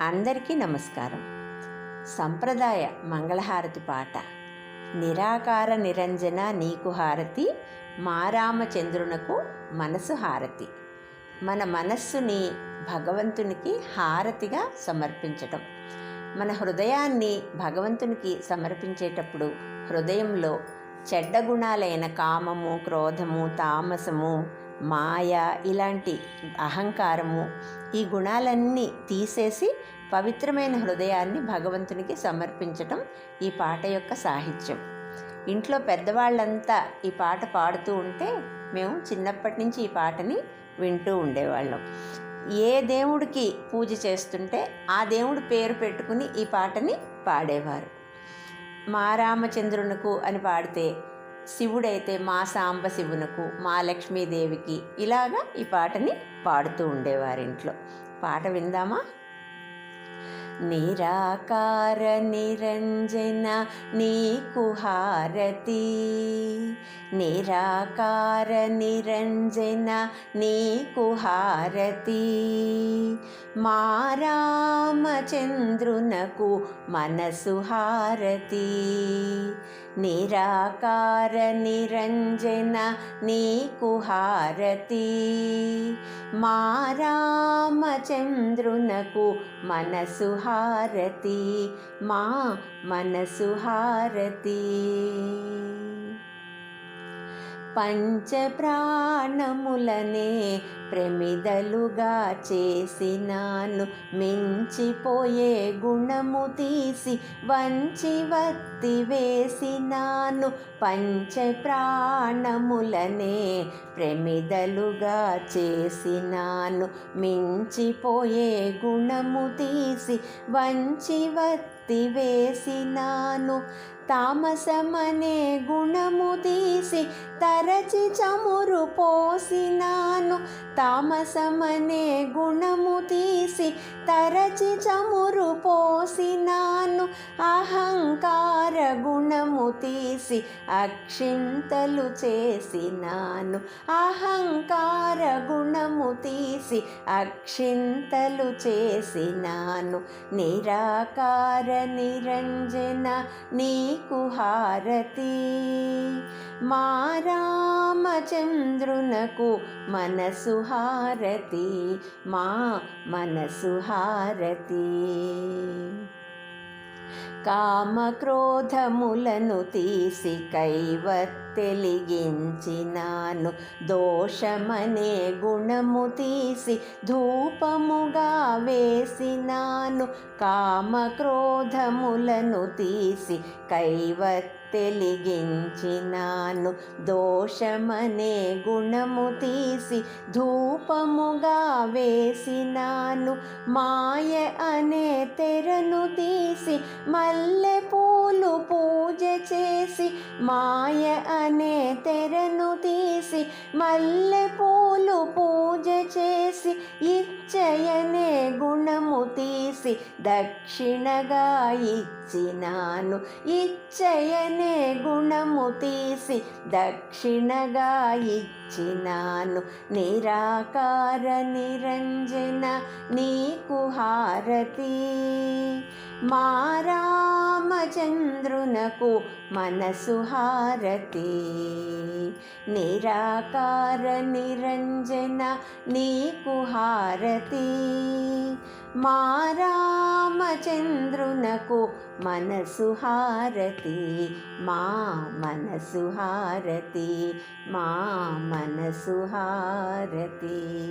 అందరికీ నమస్కారం. సంప్రదాయ మంగళహారతి పాట. నిరాకార నిరంజన నీకు హారతి మారామచంద్రునకు మనసు హారతి. మన మనస్సుని భగవంతునికి హారతిగా సమర్పించటం. మన హృదయాన్ని భగవంతునికి సమర్పించేటప్పుడు హృదయంలో చెడ్డ గుణాలైన కామము క్రోధము తామసము మాయ ఇలాంటి అహంకారము ఈ గుణాలన్నీ తీసేసి పవిత్రమైన హృదయాన్ని భగవంతునికి సమర్పించటం ఈ పాట యొక్క సాహిత్యం. ఇంట్లో పెద్దవాళ్ళంతా ఈ పాట పాడుతూ ఉంటే మేము చిన్నప్పటి నుంచి ఈ పాటని వింటూ ఉండేవాళ్ళం. ఏ దేవుడికి పూజ చేస్తుంటే ఆ దేవుడి పేరు పెట్టుకుని ఈ పాటని పాడేవారు. మా రామచంద్రునకు అని పాడితే శివుడైతే మా సాంబ శివునకు మా లక్ష్మీదేవికి ఇలాగా ఈ పాటని పాడుతూ ఉండేవారింట్లో. పాట విందామా? నిరాకార నిరంజన నీకు హారతి నిరాకార నిరంజన నీకు హారతి మా రామచంద్రునకు మనసు హారతి. నిరాకార నిరంజన నీకు హారతి మా రామచంద్రునకు మనసు హారతి మా మనసు హారతి. పంచప్రాణములనే ప్రమిదలుగా చేసినాను. మించిపోయే గుణము తీసి వంచి వత్తి వేసినాను. పంచప్రాణములనే ప్రమిదలుగా చేసినాను. మించిపోయే గుణము తీసి వంచి వత్తి వేసినాను. తామసమనే గుణము తీసి తరచి చమురు పోసినాను తామసమనే గుణము తీసి తరచి చమురు పోసినాను అహంకార గుణము తీసి అక్షింతలు చేసినాను అహంకార గుణము తీసి అక్షింతలు చేసినాను నిరాకార నిరంజన నీకు హారతి. మా రామచంద్రునకు మనసు హారతి మా మనసు హారతి. కామక్రోధములను తీసి కైవత్తెలిగించినాను దోషమనే గుణము తీసి ధూపముగా వేసినాను. కామక్రోధములను తీసి కైవత్తెలిగించినాను దోషమనే గుణము తీసి ధూపముగా వేసినాను. మాయ అనే తెరను తీసి మల పూలు పూజ చేసి మాయ అనే తెరను తీసి మల్లె పూలు పూజ చేసి ఇచ్చయనే గుణము తీసి దక్షిణగా ఇచ్చినాను. ఇచ్చయనే గుణము తీసి దక్షిణగా ఇచ్చినాను. నిరాకార నిరంజన నీకు హారతి. మా రామచంద్రునకు మనసు హారతి. నిరాకార నిరంజన నీకు హారతి. మా రామచంద్రునకు మనసు హారతి. మా మనసు హారతి. మా మనసు హారతి.